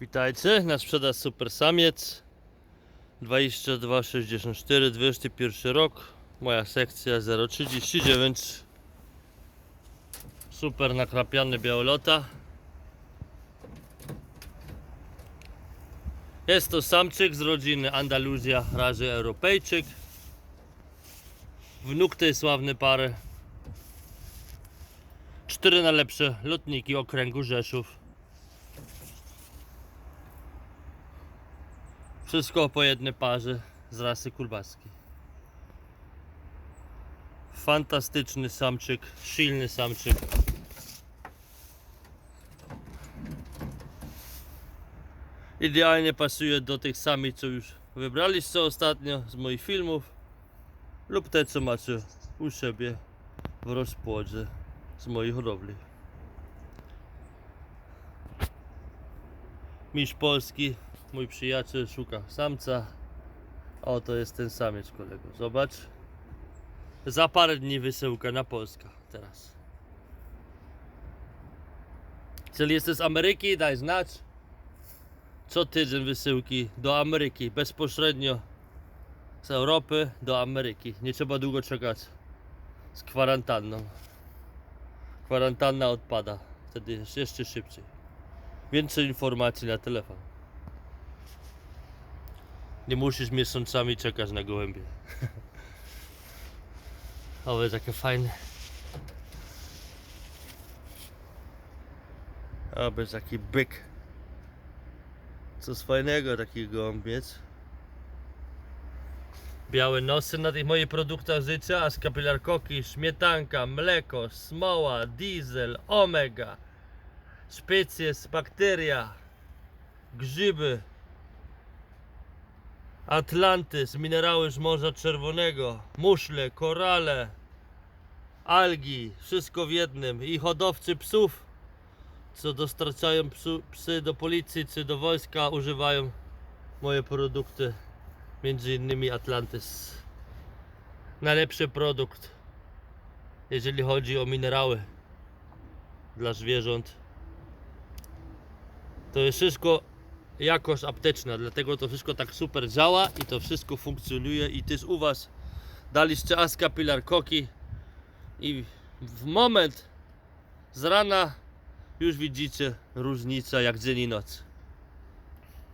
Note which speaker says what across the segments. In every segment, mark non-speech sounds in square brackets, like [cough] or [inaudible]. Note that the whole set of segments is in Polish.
Speaker 1: Witajcie, na sprzedaż Super Samiec. 2264, 21 rok, moja sekcja 039 Super nakrapiany białolota. Jest to samczyk z rodziny Andaluzja, razy Europejczyk. Wnuk tej sławnej pary. Cztery najlepsze lotniki okręgu Rzeszów Wszystko po jednej parze z rasy kulbaskiej. Fantastyczny samczyk, silny samczyk. Idealnie pasuje do tych samic, co już wybraliście ostatnio z moich filmów lub te, co macie u siebie w rozpłodzie z mojej hodowli. Mistrz Polski, mój przyjaciel szuka samca. A oto jest ten samiec kolego. Zobacz. Za parę dni wysyłka na Polskę teraz. Jeżeli jesteś z Ameryki, daj znać. Co tydzień wysyłki do Ameryki. Bezpośrednio z Europy do Ameryki. Nie trzeba długo czekać z kwarantanną. Kwarantanna odpada. Wtedy jeszcze szybciej. Więcej informacji na telefon. Nie musisz miesiącami czekać na gołębie. [laughs] o, jest jakie fajne. Jest taki byk. Coś fajnego taki gołębiec. Białe nosy na tych moich produktach życia, a kapilar koki, śmietanka, mleko, smoła, diesel, omega, szpecje, bakteria, grzyby, Atlantys, minerały z Morza Czerwonego, muszle, korale, algi, wszystko w jednym i hodowcy psów, co dostarczają psu, psy do policji czy do wojska, używają moje produkty, między innymi Atlantys. Najlepszy produkt, jeżeli chodzi o minerały dla zwierząt. To jest wszystko jakość apteczna, dlatego to wszystko tak super działa i to wszystko funkcjonuje i też u Was daliście Aska Pilar Koki i w moment z rana już widzicie różnicę jak dzień i noc.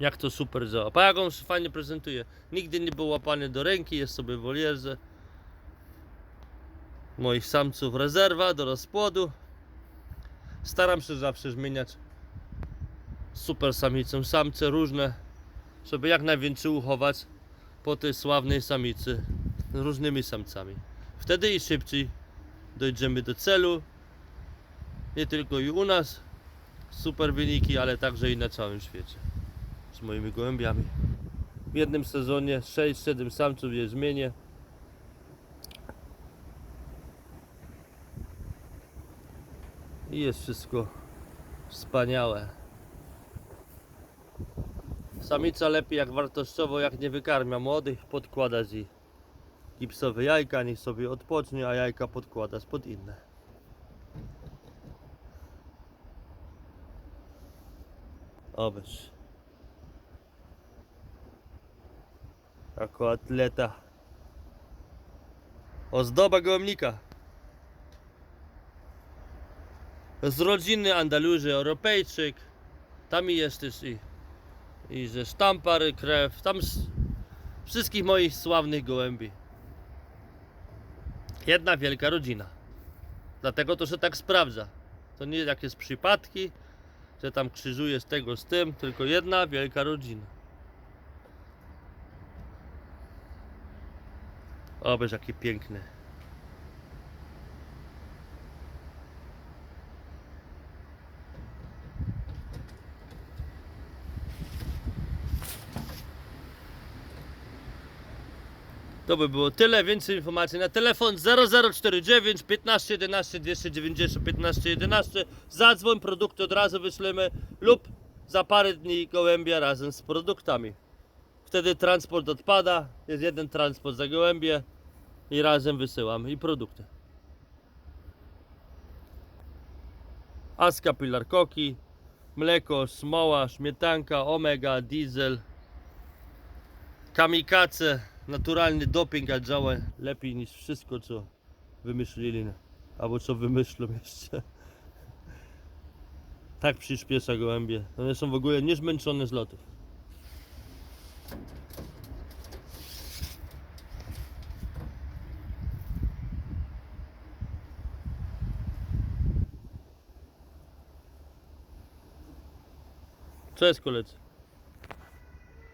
Speaker 1: Jak to super działa. Pa jak on się fajnie prezentuje. Nigdy nie był łapany do ręki, jest sobie w wolierze. Moich samców rezerwa do rozpłodu. Staram się zawsze zmieniać super samicą, samce różne, żeby jak najwięcej uchować po tej sławnej samicy różnymi samcami. Wtedy i szybciej dojdziemy do celu, nie tylko i u nas super wyniki, ale także i na całym świecie z moimi gołębiami. W jednym sezonie 6-7 samców je zmienię. I jest wszystko wspaniałe. Samica lepiej jak wartościowo, jak nie wykarmia młodych, podkładać i gipsowe jajka, niech sobie odpocznie, a jajka podkładać pod inne. Obyś. Jako atleta. Ozdoba gołębnika. Z rodziny Andaluzy, Europejczyk. Tam i jesteś i i ze sztampary krew, tam z wszystkich moich sławnych gołębi. Jedna wielka rodzina. Dlatego to się tak sprawdza. To nie jakieś przypadki, że tam krzyżuje z tego z tym, tylko jedna wielka rodzina. O, jaki piękny. To by było tyle. Więcej informacji na telefon 0049 15 11 290 15 11. Zadzwoń, produkty od razu wyślemy lub za parę dni gołębia razem z produktami. Wtedy transport odpada, jest jeden transport za gołębie i razem wysyłam i produkty. Aska Pilar Koki, mleko, smoła, śmietanka, omega, diesel, kamikaze, naturalny doping, działa lepiej niż wszystko co wymyślili, albo co wymyślą jeszcze. Tak przyspiesza gołębie. One są w ogóle niezmęczone z lotów. Co jest koledzy?